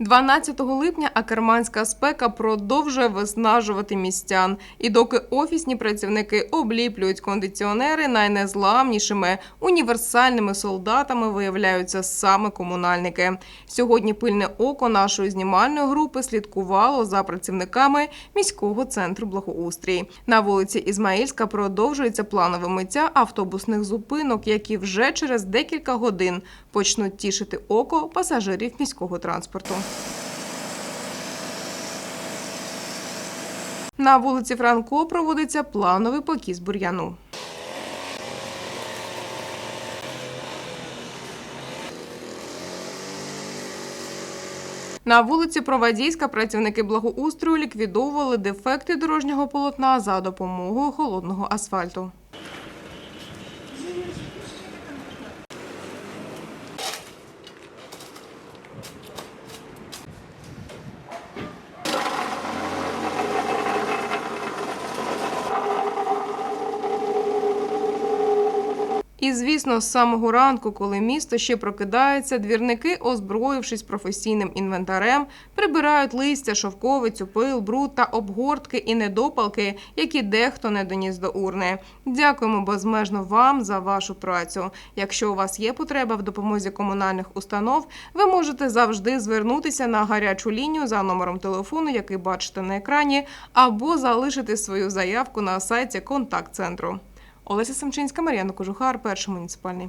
12 липня акерманська спека продовжує виснажувати містян. І доки офісні працівники обліплюють кондиціонери, найнезламнішими універсальними солдатами виявляються саме комунальники. Сьогодні пильне око нашої знімальної групи слідкувало за працівниками міського центру благоустрій. На вулиці Ізмаїльська продовжується планове миття автобусних зупинок, які вже через декілька годин почнуть тішити око пасажирів міського транспорту. На вулиці Франко проводиться плановий покіс бур'яну. На вулиці Провадійська працівники благоустрою ліквідовували дефекти дорожнього полотна за допомогою холодного асфальту. І, звісно, з самого ранку, коли місто ще прокидається, двірники, озброївшись професійним інвентарем, прибирають листя, шовковицю, пил, бруд та обгортки і недопалки, які дехто не доніс до урни. Дякуємо безмежно вам за вашу працю. Якщо у вас є потреба в допомозі комунальних установ, ви можете завжди звернутися на гарячу лінію за номером телефону, який бачите на екрані, або залишити свою заявку на сайті контакт-центру. Олеся Самчинська, Мар'яна Кожухар, перший муніципальний.